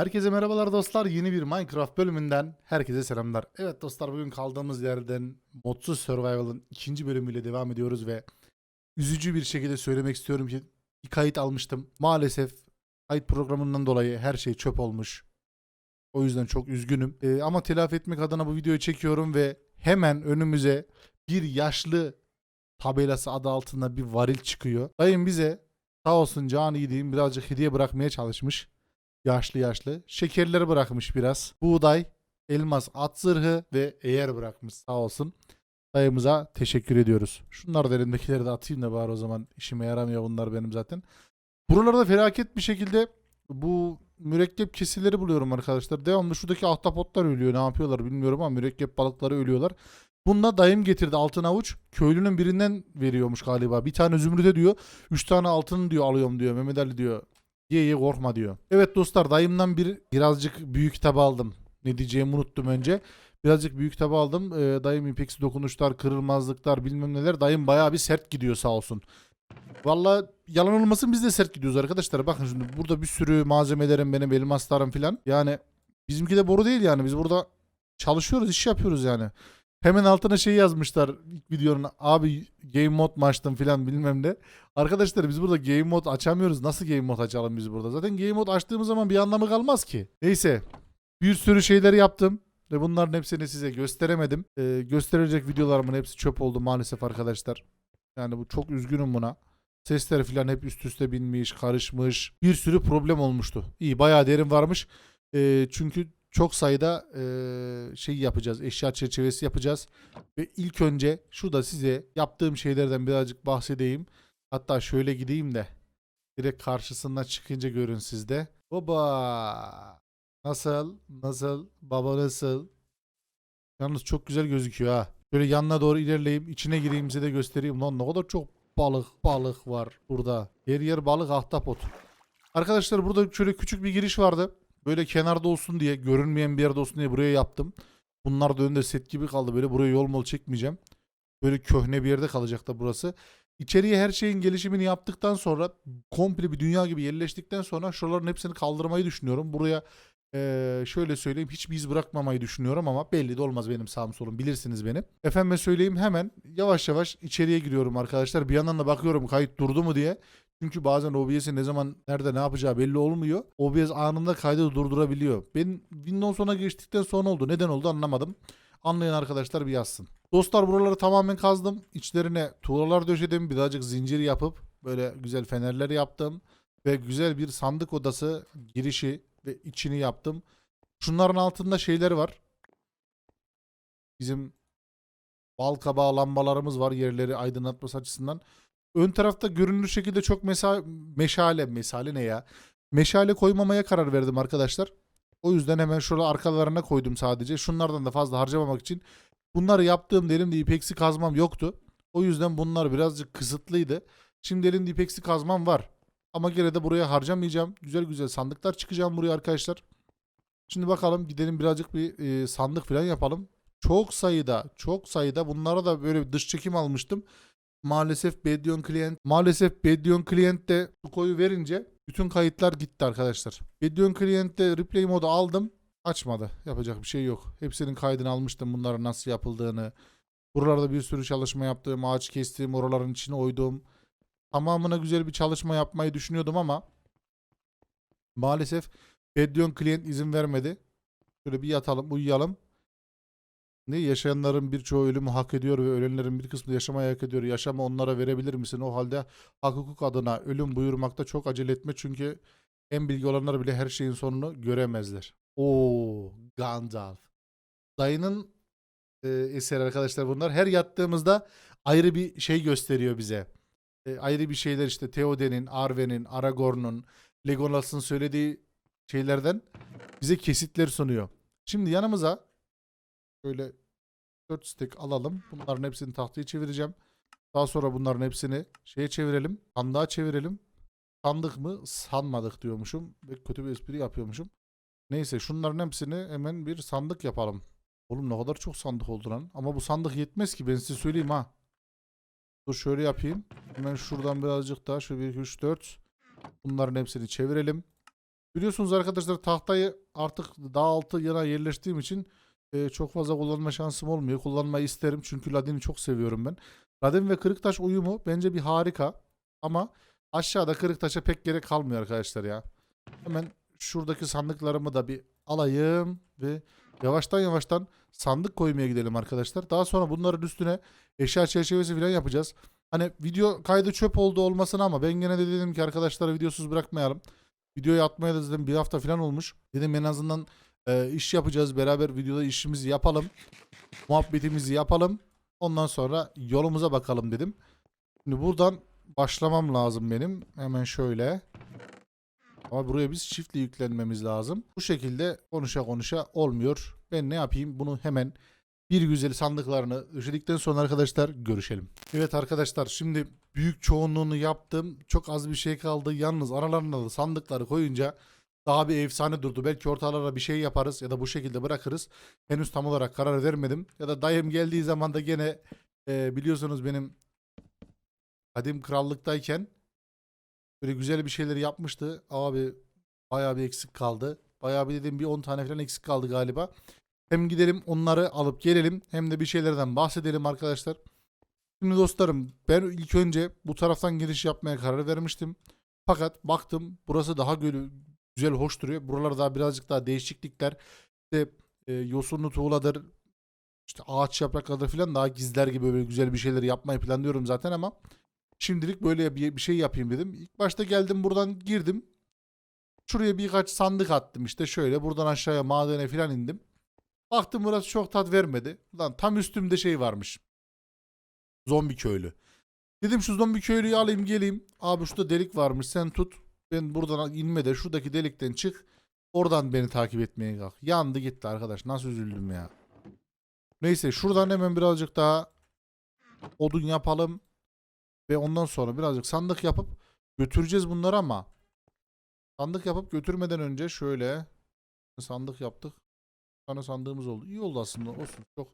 Herkese merhabalar dostlar. Yeni bir Minecraft bölümünden herkese selamlar. Evet dostlar bugün kaldığımız yerden Modsuz Survival'ın ikinci bölümüyle devam ediyoruz ve üzücü bir şekilde söylemek istiyorum ki bir kayıt almıştım. Maalesef kayıt programından dolayı her şey çöp olmuş. O yüzden çok üzgünüm. Ee, ama telafi etmek adına bu videoyu çekiyorum ve hemen önümüze bir yaşlı tabelası adı altında bir varil çıkıyor. Dayım bize sağ olsun can iyi diyeyim birazcık hediye bırakmaya çalışmış. Yaşlı yaşlı. Şekerleri bırakmış biraz. Buğday, elmas, at zırhı ve eğer bırakmış sağ olsun. Dayımıza teşekkür ediyoruz. Şunlar da elimdekileri de atayım da bari o zaman işime yaramıyor bunlar benim zaten. Buralarda felaket bir şekilde bu mürekkep kesileri buluyorum arkadaşlar. Devamlı şuradaki ahtapotlar ölüyor. Ne yapıyorlar bilmiyorum ama mürekkep balıkları ölüyorlar. Bunda dayım getirdi altın avuç. Köylünün birinden veriyormuş galiba. Bir tane zümrüte diyor. Üç tane altın diyor alıyorum diyor. Mehmet Ali diyor. Ye ye korkma diyor. Evet dostlar dayımdan bir birazcık büyük kitap aldım. Ne diyeceğimi unuttum önce. Birazcık büyük kitap aldım. Ee, dayım ipeksi dokunuşlar, kırılmazlıklar bilmem neler. Dayım bayağı bir sert gidiyor sağ olsun. Valla yalan olmasın biz de sert gidiyoruz arkadaşlar. Bakın şimdi burada bir sürü malzemelerim benim elmaslarım filan. Yani bizimki de boru değil yani. Biz burada çalışıyoruz, iş yapıyoruz yani. Hemen altına şey yazmışlar ilk videonun. Abi game mod mu açtın filan bilmem ne. Arkadaşlar biz burada game mod açamıyoruz. Nasıl game mod açalım biz burada? Zaten game mod açtığımız zaman bir anlamı kalmaz ki. Neyse. Bir sürü şeyler yaptım. Ve bunların hepsini size gösteremedim. Ee, gösterecek videolarımın hepsi çöp oldu maalesef arkadaşlar. Yani bu çok üzgünüm buna. Sesler falan hep üst üste binmiş, karışmış. Bir sürü problem olmuştu. İyi bayağı derin varmış. Ee, çünkü çok sayıda ee, şey yapacağız. Eşya çerçevesi yapacağız. Ve ilk önce şurada size yaptığım şeylerden birazcık bahsedeyim. Hatta şöyle gideyim de direkt karşısından çıkınca görün sizde. Baba. Nasıl? Nasıl? Baba nasıl? Yalnız çok güzel gözüküyor ha. Böyle yanına doğru ilerleyeyim. içine gireyim size de göstereyim. Lan ne kadar çok balık balık var burada. Her yer balık ahtapot. Arkadaşlar burada şöyle küçük bir giriş vardı. Böyle kenarda olsun diye görünmeyen bir yerde olsun diye buraya yaptım. Bunlar da önde set gibi kaldı. Böyle buraya yol mol çekmeyeceğim. Böyle köhne bir yerde kalacak da burası. İçeriye her şeyin gelişimini yaptıktan sonra komple bir dünya gibi yerleştikten sonra şuraların hepsini kaldırmayı düşünüyorum. Buraya eee, şöyle söyleyeyim hiçbir iz bırakmamayı düşünüyorum ama belli de olmaz benim sağım solum bilirsiniz beni. Efendime söyleyeyim hemen yavaş yavaş içeriye giriyorum arkadaşlar. Bir yandan da bakıyorum kayıt durdu mu diye. Çünkü bazen OBS'in ne zaman nerede ne yapacağı belli olmuyor. OBS anında kaydı durdurabiliyor. Ben Windows 10'a geçtikten sonra oldu. Neden oldu anlamadım. Anlayan arkadaşlar bir yazsın. Dostlar buraları tamamen kazdım. İçlerine tuğlalar döşedim. Birazcık zincir yapıp böyle güzel fenerler yaptım. Ve güzel bir sandık odası girişi ve içini yaptım. Şunların altında şeyler var. Bizim bal kabağı lambalarımız var yerleri aydınlatması açısından. Ön tarafta görünür şekilde çok mesa meşale, mesale ne ya? Meşale koymamaya karar verdim arkadaşlar. O yüzden hemen şurada arkalarına koydum sadece. Şunlardan da fazla harcamamak için. Bunları yaptığımda elimde ipeksi kazmam yoktu. O yüzden bunlar birazcık kısıtlıydı. Şimdi elimde ipeksi kazmam var. Ama gene de buraya harcamayacağım. Güzel güzel sandıklar çıkacağım buraya arkadaşlar. Şimdi bakalım gidelim birazcık bir e, sandık falan yapalım. Çok sayıda, çok sayıda bunlara da böyle dış çekim almıştım. Maalesef Bedion Client, maalesef Bedion Client'te bu koyu verince bütün kayıtlar gitti arkadaşlar. Bedion Client'te replay modu aldım. Açmadı. Yapacak bir şey yok. Hepsinin kaydını almıştım bunların nasıl yapıldığını. Buralarda bir sürü çalışma yaptım. Ağaç kestim. Oraların içine oydum. Tamamına güzel bir çalışma yapmayı düşünüyordum ama maalesef Bedion Client izin vermedi. Şöyle bir yatalım, uyuyalım. Ne yaşayanların birçoğu ölümü hak ediyor ve ölenlerin bir kısmı yaşamayı hak ediyor. Yaşama onlara verebilir misin? O halde hak hukuk adına ölüm buyurmakta çok acele etme çünkü en bilgi olanlar bile her şeyin sonunu göremezler. Oo, Gandalf. Dayının e, eseri arkadaşlar bunlar. Her yattığımızda ayrı bir şey gösteriyor bize. E, ayrı bir şeyler işte Theoden'in, Arwen'in, Aragorn'un, Legolas'ın söylediği şeylerden bize kesitler sunuyor. Şimdi yanımıza Şöyle 4 stack alalım. Bunların hepsini tahtaya çevireceğim. Daha sonra bunların hepsini şeye çevirelim. Sandığa çevirelim. Sandık mı? Sanmadık diyormuşum. Ve kötü bir espri yapıyormuşum. Neyse şunların hepsini hemen bir sandık yapalım. Oğlum ne kadar çok sandık oldu lan. Ama bu sandık yetmez ki ben size söyleyeyim ha. Dur şöyle yapayım. Hemen şuradan birazcık daha. Şöyle 1, 2, 3, 4. Bunların hepsini çevirelim. Biliyorsunuz arkadaşlar tahtayı artık dağ altı yana yerleştiğim için e, çok fazla kullanma şansım olmuyor. Kullanmayı isterim çünkü ladini çok seviyorum ben. Ladin ve kırık taş uyumu bence bir harika. Ama aşağıda kırık taşa pek gerek kalmıyor arkadaşlar ya. Hemen şuradaki sandıklarımı da bir alayım ve yavaştan yavaştan sandık koymaya gidelim arkadaşlar. Daha sonra bunların üstüne eşya çerçevesi falan yapacağız. Hani video kaydı çöp oldu olmasın ama ben gene de dedim ki arkadaşlar videosuz bırakmayalım. Videoyu atmaya da dedim bir hafta falan olmuş. Dedim en azından e, iş yapacağız. Beraber videoda işimizi yapalım. Muhabbetimizi yapalım. Ondan sonra yolumuza bakalım dedim. Şimdi buradan başlamam lazım benim. Hemen şöyle. Ama buraya biz çiftli yüklenmemiz lazım. Bu şekilde konuşa konuşa olmuyor. Ben ne yapayım? Bunu hemen bir güzel sandıklarını döşedikten sonra arkadaşlar görüşelim. Evet arkadaşlar şimdi büyük çoğunluğunu yaptım. Çok az bir şey kaldı. Yalnız aralarına da sandıkları koyunca daha bir efsane durdu. Belki ortalara bir şey yaparız ya da bu şekilde bırakırız. Henüz tam olarak karar vermedim. Ya da dayım geldiği zaman da gene e, biliyorsunuz benim kadim krallıktayken böyle güzel bir şeyler yapmıştı. Abi bayağı bir eksik kaldı. Bayağı bir dedim bir 10 tane falan eksik kaldı galiba. Hem gidelim onları alıp gelelim hem de bir şeylerden bahsedelim arkadaşlar. Şimdi dostlarım ben ilk önce bu taraftan giriş yapmaya karar vermiştim. Fakat baktım burası daha güzel hoş duruyor. Buralar daha birazcık daha değişiklikler. İşte e, yosunlu tuğladır, işte ağaç yaprakları falan daha gizler gibi böyle güzel bir şeyler yapmayı planlıyorum zaten ama şimdilik böyle bir, bir şey yapayım dedim. İlk başta geldim buradan girdim. Şuraya birkaç sandık attım işte şöyle buradan aşağıya madene falan indim. Baktım burası çok tat vermedi. Lan tam üstümde şey varmış. Zombi köylü. Dedim şu zombi köylüyü alayım geleyim. Abi şurada delik varmış sen tut. Ben buradan inme de şuradaki delikten çık. Oradan beni takip etmeye kalk. Yandı gitti arkadaş. Nasıl üzüldüm ya. Neyse şuradan hemen birazcık daha odun yapalım. Ve ondan sonra birazcık sandık yapıp götüreceğiz bunları ama sandık yapıp götürmeden önce şöyle sandık yaptık. Bir sandığımız oldu. İyi oldu aslında olsun. Çok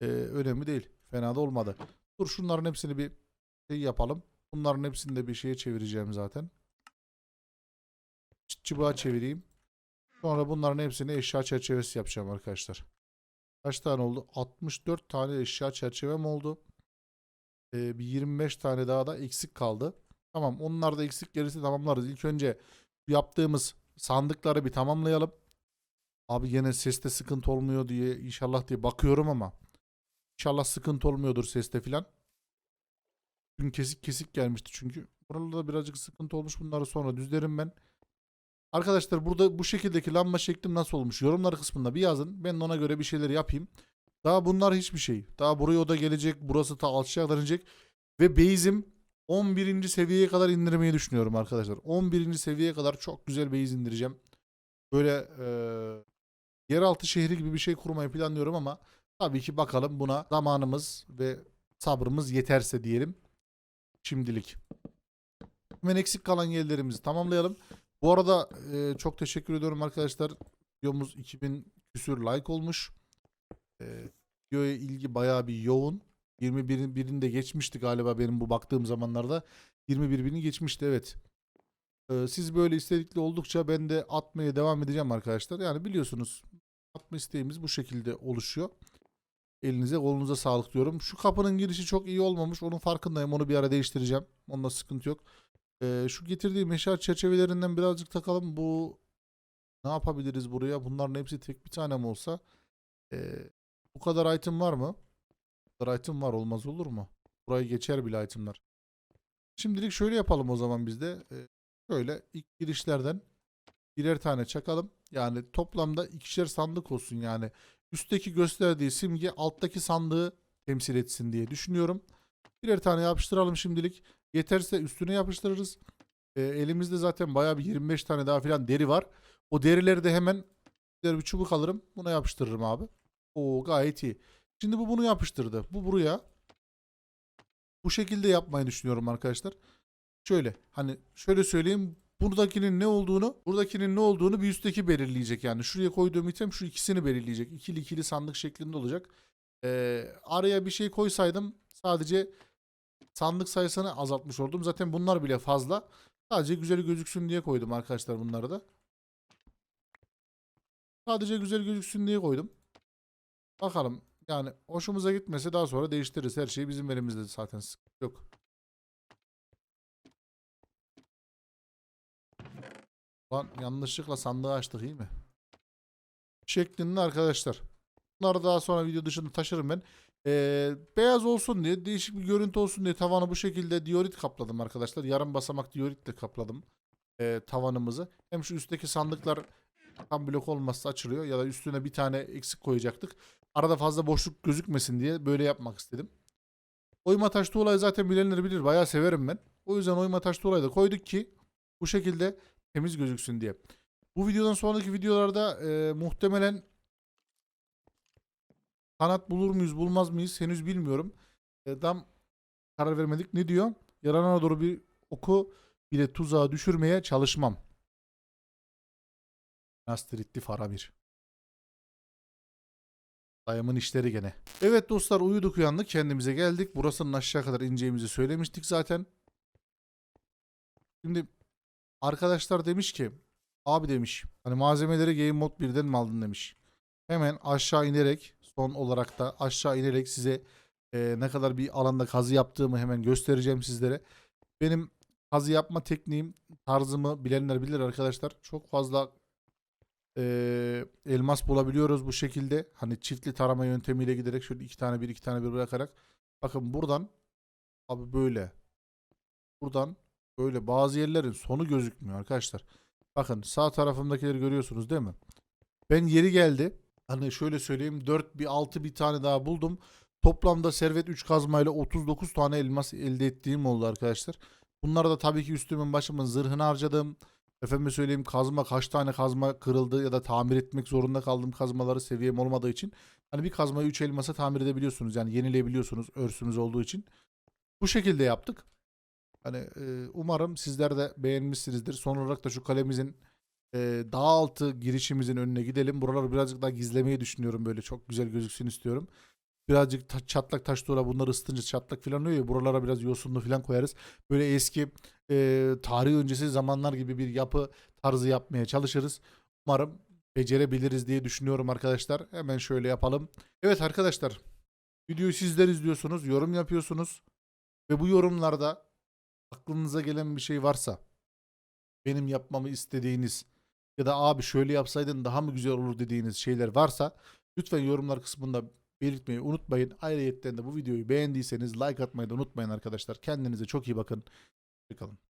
e, önemli değil. Fena da olmadı. Dur şunların hepsini bir şey yapalım. Bunların hepsini de bir şeye çevireceğim zaten. Çıt çıbağa çevireyim. Sonra bunların hepsini eşya çerçevesi yapacağım arkadaşlar. Kaç tane oldu? 64 tane eşya çerçevem oldu. Ee, bir 25 tane daha da eksik kaldı. Tamam onlar da eksik gerisi tamamlarız. İlk önce yaptığımız sandıkları bir tamamlayalım. Abi yine seste sıkıntı olmuyor diye inşallah diye bakıyorum ama inşallah sıkıntı olmuyordur seste filan. Dün kesik kesik gelmişti çünkü. Buralarda birazcık sıkıntı olmuş. Bunları sonra düzlerim ben. Arkadaşlar burada bu şekildeki lamba şeklim nasıl olmuş? Yorumlar kısmında bir yazın. Ben de ona göre bir şeyler yapayım. Daha bunlar hiçbir şey. Daha buraya oda gelecek. Burası ta alçıya inecek. Ve base'im 11. seviyeye kadar indirmeyi düşünüyorum arkadaşlar. 11. seviyeye kadar çok güzel base indireceğim. Böyle eee yeraltı şehri gibi bir şey kurmayı planlıyorum ama tabii ki bakalım buna zamanımız ve sabrımız yeterse diyelim. Şimdilik. Hemen eksik kalan yerlerimizi tamamlayalım. Bu arada e, çok teşekkür ediyorum arkadaşlar. Videomuz 2000 küsür like olmuş. E, videoya ilgi bayağı bir yoğun. 21'in birinde geçmişti galiba benim bu baktığım zamanlarda. 21 bini geçmişti evet. E, siz böyle istedikli oldukça ben de atmaya devam edeceğim arkadaşlar. Yani biliyorsunuz atma isteğimiz bu şekilde oluşuyor. Elinize kolunuza sağlık diyorum. Şu kapının girişi çok iyi olmamış. Onun farkındayım. Onu bir ara değiştireceğim. Onda sıkıntı yok. Ee, şu getirdiğim eşya çerçevelerinden birazcık takalım. Bu ne yapabiliriz buraya? Bunların hepsi tek bir tane mi olsa? Ee, bu kadar item var mı? Bu kadar item var olmaz olur mu? Burayı geçer bile itemler. Şimdilik şöyle yapalım o zaman biz de. Ee, şöyle ilk girişlerden birer tane çakalım. Yani toplamda ikişer sandık olsun yani. Üstteki gösterdiği simge alttaki sandığı temsil etsin diye düşünüyorum. Birer tane yapıştıralım şimdilik. Yeterse üstüne yapıştırırız. E, elimizde zaten bayağı bir 25 tane daha filan deri var. O derileri de hemen bir çubuk alırım. Buna yapıştırırım abi. O gayet iyi. Şimdi bu bunu yapıştırdı. Bu buraya. Bu şekilde yapmayı düşünüyorum arkadaşlar. Şöyle hani şöyle söyleyeyim. Buradakinin ne olduğunu, buradakinin ne olduğunu bir üstteki belirleyecek yani. Şuraya koyduğum item şu ikisini belirleyecek. İkili ikili sandık şeklinde olacak. Ee, araya bir şey koysaydım sadece sandık sayısını azaltmış oldum. Zaten bunlar bile fazla. Sadece güzel gözüksün diye koydum arkadaşlar bunları da. Sadece güzel gözüksün diye koydum. Bakalım. Yani hoşumuza gitmese daha sonra değiştiririz. Her şey bizim elimizde zaten. Sıkıntı yok. Lan yanlışlıkla sandığı açtık iyi mi? Şeklinde arkadaşlar. Bunları daha sonra video dışında taşırım ben. Ee, beyaz olsun diye değişik bir görüntü olsun diye tavanı bu şekilde diorit kapladım arkadaşlar. Yarım basamak dioritle kapladım ee, tavanımızı. Hem şu üstteki sandıklar tam blok olmazsa açılıyor ya da üstüne bir tane eksik koyacaktık. Arada fazla boşluk gözükmesin diye böyle yapmak istedim. Oyma taş tuğlayı zaten bilenler bilir. Bayağı severim ben. O yüzden oyma taş tuğlayı da koyduk ki bu şekilde temiz gözüksün diye. Bu videodan sonraki videolarda e, muhtemelen kanat bulur muyuz bulmaz mıyız henüz bilmiyorum. E, tam karar vermedik. Ne diyor? Yarana doğru bir oku bile tuzağa düşürmeye çalışmam. Nastritli Fara 1. Dayımın işleri gene. Evet dostlar uyuduk uyandık kendimize geldik. Burasının aşağı kadar ineceğimizi söylemiştik zaten. Şimdi arkadaşlar demiş ki abi demiş hani malzemeleri Game Mode 1'den mi aldın demiş. Hemen aşağı inerek son olarak da aşağı inerek size e, ne kadar bir alanda kazı yaptığımı hemen göstereceğim sizlere. Benim kazı yapma tekniğim tarzımı bilenler bilir arkadaşlar. Çok fazla e, elmas bulabiliyoruz bu şekilde. Hani çiftli tarama yöntemiyle giderek şöyle iki tane bir iki tane bir bırakarak. Bakın buradan abi böyle. Buradan böyle bazı yerlerin sonu gözükmüyor arkadaşlar. Bakın sağ tarafımdakileri görüyorsunuz değil mi? Ben yeri geldi. Hani şöyle söyleyeyim 4 bir 6 bir tane daha buldum. Toplamda servet 3 kazmayla 39 tane elmas elde ettiğim oldu arkadaşlar. Bunları da tabii ki üstümün başımın zırhını harcadım. Efendime söyleyeyim kazma kaç tane kazma kırıldı ya da tamir etmek zorunda kaldım kazmaları seviyem olmadığı için. Hani bir kazmayı 3 elmasa tamir edebiliyorsunuz. Yani yenileyebiliyorsunuz örsünüz olduğu için. Bu şekilde yaptık. Hani e, umarım sizler de beğenmişsinizdir. Son olarak da şu kalemizin e, dağ altı girişimizin önüne gidelim. Buraları birazcık daha gizlemeyi düşünüyorum. Böyle çok güzel gözüksün istiyorum. Birazcık ta- çatlak taş tuğla bunları ısıtınca çatlak falan oluyor ya. Buralara biraz yosunlu falan koyarız. Böyle eski e, tarih öncesi zamanlar gibi bir yapı tarzı yapmaya çalışırız. Umarım becerebiliriz diye düşünüyorum arkadaşlar. Hemen şöyle yapalım. Evet arkadaşlar. Videoyu sizler izliyorsunuz. Yorum yapıyorsunuz. Ve bu yorumlarda aklınıza gelen bir şey varsa benim yapmamı istediğiniz ya da abi şöyle yapsaydın daha mı güzel olur dediğiniz şeyler varsa lütfen yorumlar kısmında belirtmeyi unutmayın. Ayrıca de bu videoyu beğendiyseniz like atmayı da unutmayın arkadaşlar. Kendinize çok iyi bakın. Hoşçakalın.